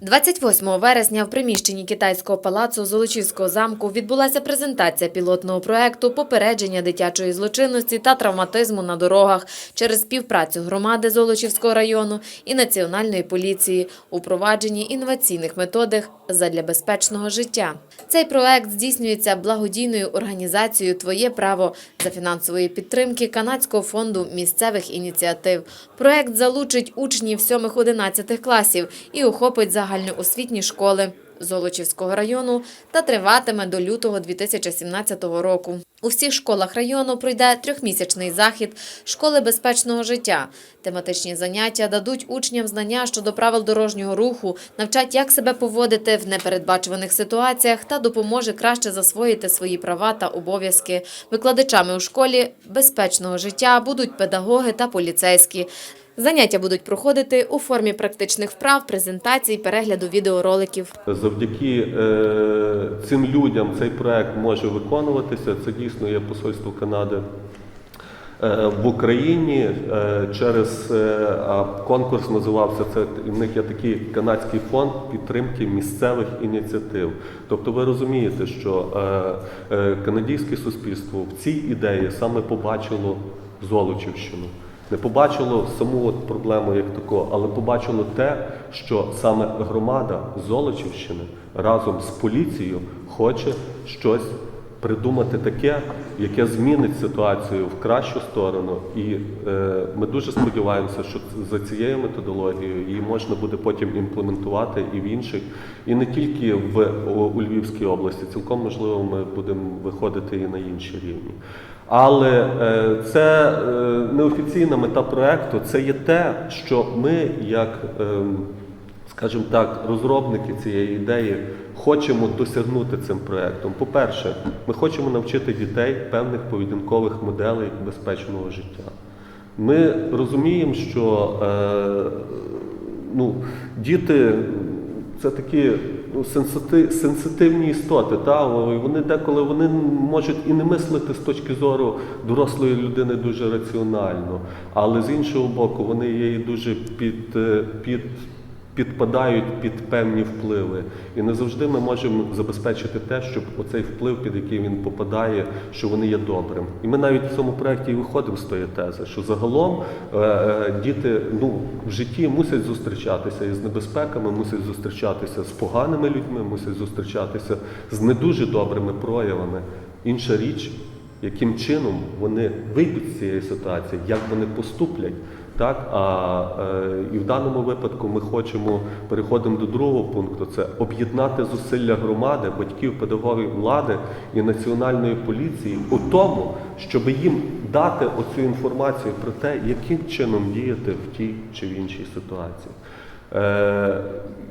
28 вересня в приміщенні китайського палацу Золочівського замку відбулася презентація пілотного проекту попередження дитячої злочинності та травматизму на дорогах через співпрацю громади Золочівського району і національної поліції у провадженні інноваційних методик задля безпечного життя. Цей проект здійснюється благодійною організацією Твоє право за фінансової підтримки канадського фонду місцевих ініціатив. Проект залучить учнів 7-11 класів і охопить загальноосвітні школи Золочівського району та триватиме до лютого 2017 року. У всіх школах району пройде трьохмісячний захід школи безпечного життя. Тематичні заняття дадуть учням знання щодо правил дорожнього руху, навчать, як себе поводити в непередбачуваних ситуаціях та допоможе краще засвоїти свої права та обов'язки. Викладачами у школі безпечного життя будуть педагоги та поліцейські. Заняття будуть проходити у формі практичних вправ, презентацій, перегляду відеороликів. Завдяки е, цим людям цей проект може виконуватися. Це дійсно є посольство Канади е, в Україні. Е, через е, конкурс називався це. В них є такий канадський фонд підтримки місцевих ініціатив. Тобто, ви розумієте, що е, е, суспільство в цій ідеї саме побачило Золочівщину. Не побачило саму от проблему як таку, але побачило те, що саме громада Золочівщини разом з поліцією хоче щось придумати таке, яке змінить ситуацію в кращу сторону. І е, ми дуже сподіваємося, що за цією методологією її можна буде потім імплементувати і в інших, і не тільки в у, Львівській області. Цілком можливо, ми будемо виходити і на інші рівні. Але е, це е, неофіційна мета проекту. Це є те, що ми, як, ем, скажімо так, розробники цієї ідеї, хочемо досягнути цим проектом. По-перше, ми хочемо навчити дітей певних поведінкових моделей безпечного життя. Ми розуміємо, що е, ну, діти це такі ну, сенсити- сенситивні істоти. Та? Вони деколи вони можуть і не мислити з точки зору дорослої людини дуже раціонально, але з іншого боку, вони є дуже під, е, під, підпадають під певні впливи. І не завжди ми можемо забезпечити те, щоб оцей вплив, під який він попадає, що вони є добрим. І ми навіть в цьому проєкті виходимо з тої тези, що загалом е, е, діти ну, в житті мусять зустрічатися із небезпеками, мусять зустрічатися з поганими людьми, мусять зустрічатися з не дуже добрими проявами. Інша річ, яким чином вони вийдуть з цієї ситуації, як вони поступлять. Так, а е, і в даному випадку ми хочемо переходимо до другого пункту: це об'єднати зусилля громади, батьків, педагогів, влади і національної поліції у тому, щоб їм дати оцю інформацію про те, яким чином діяти в тій чи в іншій ситуації. Е,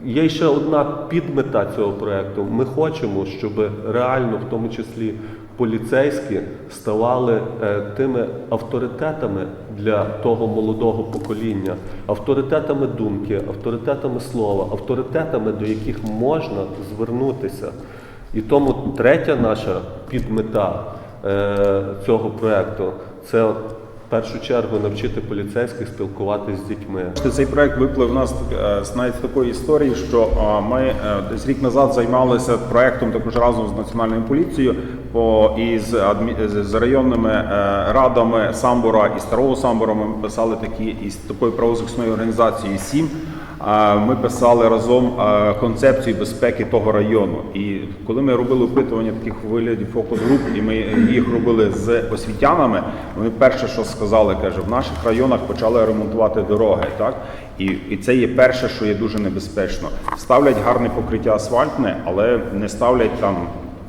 є ще одна підмета цього проекту. Ми хочемо, щоб реально, в тому числі поліцейські, ставали е, тими авторитетами для того молодого покоління, авторитетами думки, авторитетами слова, авторитетами, до яких можна звернутися. І тому третя наша підмета е, цього проекту це в першу чергу навчити поліцейських спілкуватися з дітьми. Цей проект виплив у нас е, навіть такої історії, що ми десь рік назад займалися проектом також разом з національною поліцією по і з, адмі... з- районними е, радами Самбора і Старого Самбора. Ми писали такі із такої правозахисної організації СІМ. Ми писали разом е, концепцію безпеки того району. І коли ми робили опитування таких у вигляді фокус груп, і ми їх робили з освітянами, вони перше, що сказали, каже, в наших районах почали ремонтувати дороги. Так і, і це є перше, що є дуже небезпечно. Ставлять гарне покриття асфальтне, але не ставлять там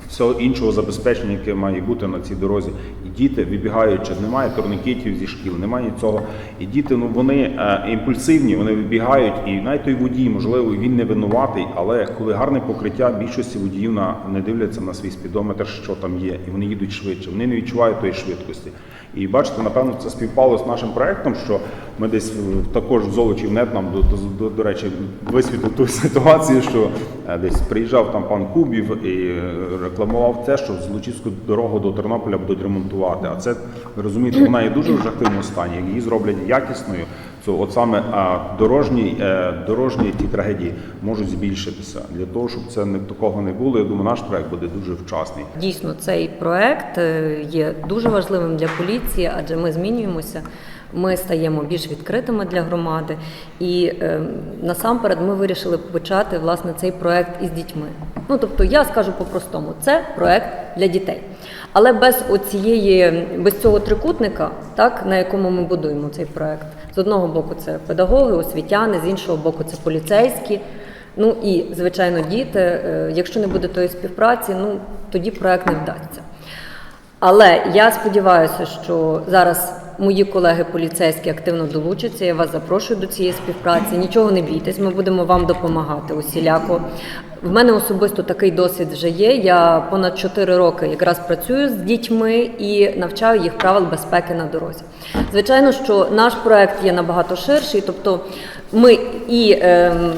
всього іншого забезпечення, яке має бути на цій дорозі. І діти вибігаючи, немає турнікетів зі шкіл, немає цього. І діти, ну вони е, імпульсивні, вони вибігають, і навіть той водій, можливо, він не винуватий, але коли гарне покриття, більшості водіїв на не дивляться на свій спідометр, що там є, і вони їдуть швидше. Вони не відчувають тої швидкості. І бачите, напевно, це співпало з нашим проектом, що ми десь в- також в Золочів нет нам до, до, до, до речі висвітлив ту ситуацію, що е, десь приїжджав там пан Кубів і е, рекламував те, що Злочівську дорогу до Тернополя будуть ремонтувати. А це ви розумієте, вона є дуже в жахливому стані. Як її зроблять якісною, от саме а, дорожні, е, дорожні ті трагедії можуть збільшитися. Для того, щоб це не такого не було, я думаю, наш проект буде дуже вчасний. Дійсно, цей проект е, є дуже важливим для поліції, адже ми змінюємося. Ми стаємо більш відкритими для громади, і е, насамперед ми вирішили почати власне цей проект із дітьми. Ну тобто, я скажу по-простому, це проект для дітей. Але без оцієї, без цього трикутника, так на якому ми будуємо цей проект, з одного боку це педагоги, освітяни, з іншого боку, це поліцейські. Ну і звичайно, діти. Е, Якщо не буде тої співпраці, ну тоді проект не вдасться. Але я сподіваюся, що зараз мої колеги поліцейські активно долучаться. Я вас запрошую до цієї співпраці. Нічого не бійтесь, ми будемо вам допомагати усіляко. В мене особисто такий досвід вже є. Я понад 4 роки якраз працюю з дітьми і навчаю їх правил безпеки на дорозі. Звичайно, що наш проект є набагато ширший, тобто ми і ем,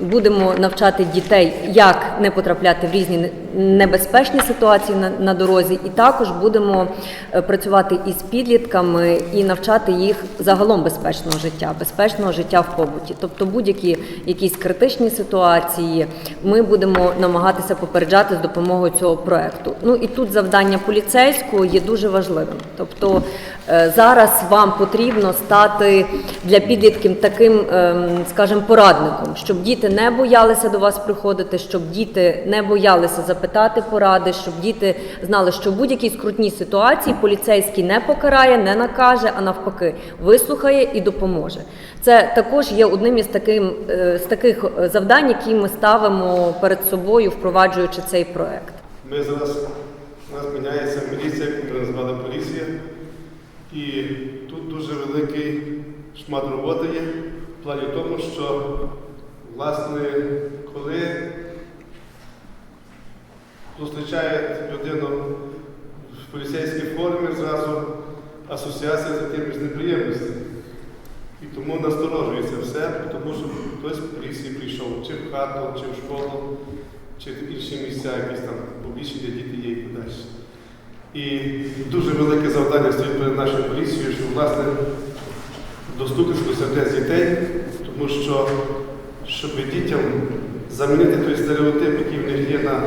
будемо навчати дітей, як не потрапляти в різні небезпечні ситуації на, на дорозі, і також будемо е, працювати із підлітками і навчати їх загалом безпечного життя, безпечного життя в побуті. Тобто будь-які якісь критичні ситуації ми будемо намагатися попереджати з допомогою цього проекту. Ну і тут завдання поліцейського є дуже важливим. Тобто е, зараз вам потрібно стати для підлітків таким, ем, скажімо, порадником, щоб діти не боялися до вас приходити, щоб діти не боялися запитати поради, щоб діти знали, що в будь-якій скрутній ситуації поліцейський не покарає, не накаже, а навпаки, вислухає і допоможе. Це також є одним із таким е, з таких е, завдань, які ми ставимо перед собою, впроваджуючи цей проект. Ми зараз у нас міняється міліція, яку ми назвали поліція. І тут дуже великий шмат роботи є в плані тому, що власне, коли зустрічають людину в поліцейській формі, зразу асоціація з якимись неприємностями. І тому насторожується все, тому що хтось в поліції прийшов чи в хату, чи в школу, чи в інші місця, якісь там публічні, де діти є і далі. І дуже велике завдання стоїть перед нашою поліцією, щоб власне достукатися до сердець дітей, тому що щоб дітям замінити той стереотип, який в них є на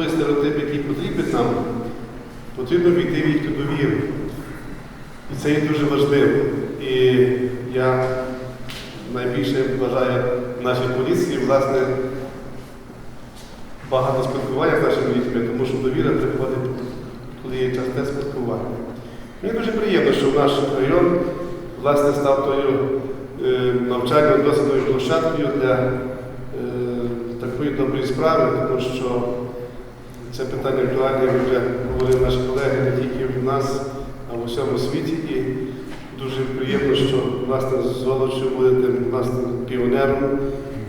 той стереотип, який потрібен нам, потрібно війти в їхню довіру. І це є дуже важливо. І я найбільше бажаю нашій поліції, власне, багато спілкування з нашими дітьми, тому що довіра приходить, коли є часте спілкування. Мені дуже приємно, що наш район власне став тою е, навчальною досвідною площадкою для е, такої доброї справи, тому що це питання актуальне, як вже говорили наші колеги, не тільки в нас, а в усьому світі. І дуже приємно, що власне з Золочу будете власне піонером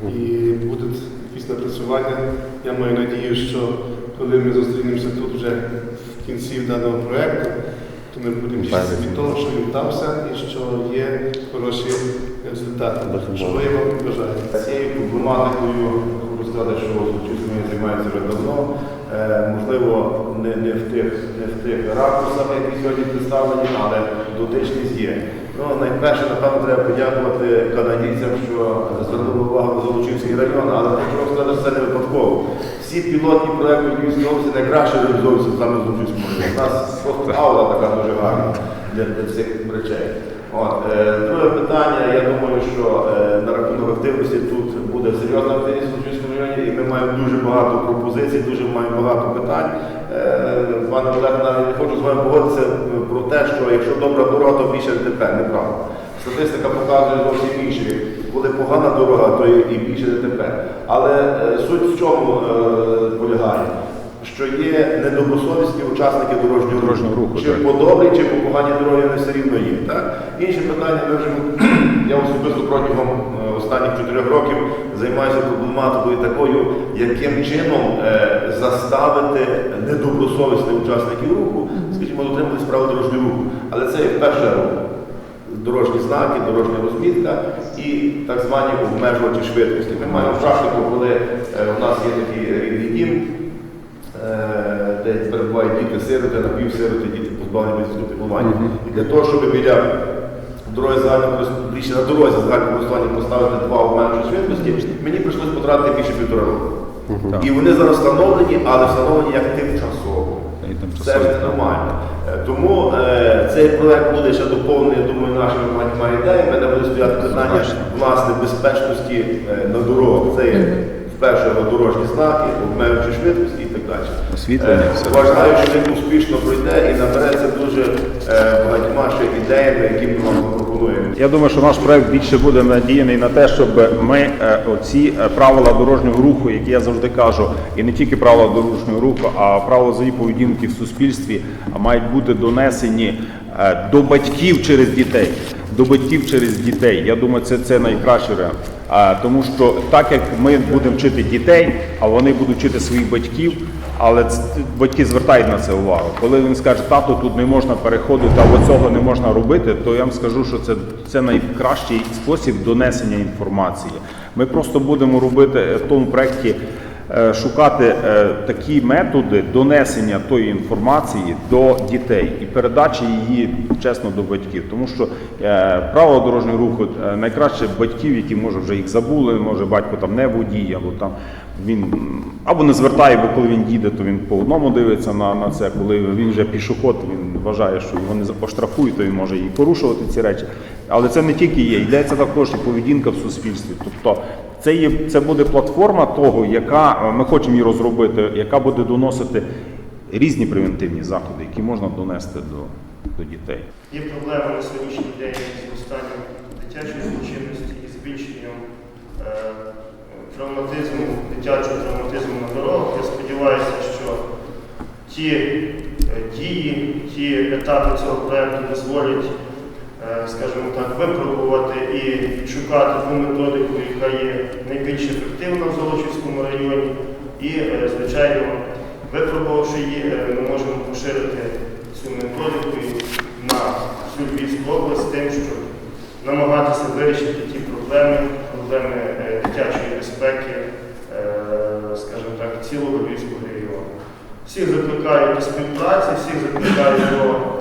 і будуть якісь напрацювання. Я маю надію, що коли ми зустрінемося тут вже в кінці даного проєкту, то ми будемо тішитися від того, що він вдався і що є хороші результати. Що я вам бажаю. Цією проблематикою сказати, що займається вже давно. Е, Можливо, не, не, в тих, не в тих ракурсах, які сьогодні представлені, але дотичність є. Ну, найперше, напевно, треба подякувати канадійцям, що звернули увагу Золочівський район, але хочу сказати, що це не випадково. Всі пілотні проекти в Львівській області найкраще реалізовуються саме в Золочівському районі. У нас просто аула така дуже гарна для, для цих речей. От, е, друге питання, я думаю, що е, на рахунок активності тут буде серйозна активність районі, і ми маємо дуже багато пропозицій, дуже маємо багато питань. Е, пане Олег, навіть не хочу з вами погодитися е, про те, що якщо добра дорога, то більше ДТП. Неправда. Статистика показує зовсім інше. Коли погана дорога, то і більше ДТП. Але е, суть в чому полягає? Що є недобросовісні учасники дорожнього, Дорожнього руху, Чи так. по добрій, чи по поганій дорогі вони все рівно є. Так? Інше питання, ми вже я особисто протягом останніх чотирьох років займаюся проблематикою такою, яким чином е, заставити недобросовісних учасників руху, скажімо, дотримуватись правил дорожнього руху. Але це є в першу дорожні знаки, дорожня розмітка і так звані обмежувачі швидкості. Ми маємо практику, коли е, у нас є такий рідний дім, е, де перебувають діти сироти, напівсироти, діти позбавлені батьківського піклування. І для того, щоб біля дорозі загального більше на дорозі загального користування поставити два обмеження швидкості, мені прийшлось потратити більше півтора року. І вони зараз встановлені, але встановлені як тимчасово. Це ж нормально. Е, Тому е, цей проект буде ще доповнений, я думаю, нашими багатьма ідеями, де буде стояти питання власне безпечності е, на дорогах. Це є вперше дорожні знаки, обмежуючі швидкості і так далі. Освітлення, Е. Вважаю, що він успішно пройде і набереться дуже е, багатьма ще ідеями, які ми вам запропонуємо. Я думаю, що наш проект більше буде надіяний на те, щоб ми е, оці е, правила дорожнього руху, які я завжди кажу, і не тільки правила дорожнього руху, а правила взагалі поведінки в суспільстві мають бути донесені е, до батьків через дітей. До батьків через дітей. Я думаю, це, це найкращий варіант. А, тому що так як ми будемо вчити дітей, а вони будуть вчити своїх батьків, але батьки звертають на це увагу. Коли він скаже, тату, тут не можна переходити, або цього не можна робити, то я вам скажу, що це, це найкращий спосіб донесення інформації. Ми просто будемо робити е, в тому проєкті шукати е, такі методи донесення тої інформації до дітей і передачі її чесно до батьків. Тому що е, правила дорожнього руху е, найкраще батьків, які може вже їх забули, може батько там не водій, або там він або не звертає, бо коли він їде, то він по одному дивиться на, на це. Коли він вже пішоход, він вважає, що його не поштрафують, то він може і порушувати ці речі. Але це не тільки є, йдеться також і поведінка в суспільстві. Тобто це є це буде платформа того, яка е, ми хочемо її розробити, яка буде доносити різні превентивні заходи, які можна донести до, до дітей. Є проблема на сьогоднішній день з зростанням дитячої злочинності і збільшенням е, травматизму, дитячого травматизму на дорогах. Я сподіваюся, що ті е, дії, ті етапи цього проєкту дозволять, скажімо так, випробувати і шукати ту методику, яка є найбільш ефективна в Золочівському районі. І, е, звичайно, випробувавши її, е, ми можемо поширити цю методику на всю Львівську область з тим, щоб намагатися вирішити ті проблеми, проблеми е, дитячої безпеки, е, скажімо так, цілого Львівського регіону. Всіх закликаю до співпраці, всіх закликаю до, е,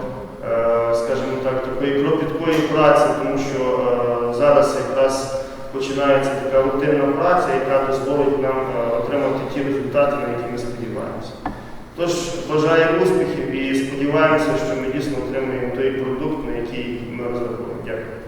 скажімо так, такої кропіткої праці, тому що е, зараз якраз починається така рутинна праця, яка дозволить нам е, отримати ті результати, на які ми сподіваємося. Тож бажаю успіхів і сподіваємося, що ми дійсно отримаємо той продукт, на який ми розраховуємо. Дякую.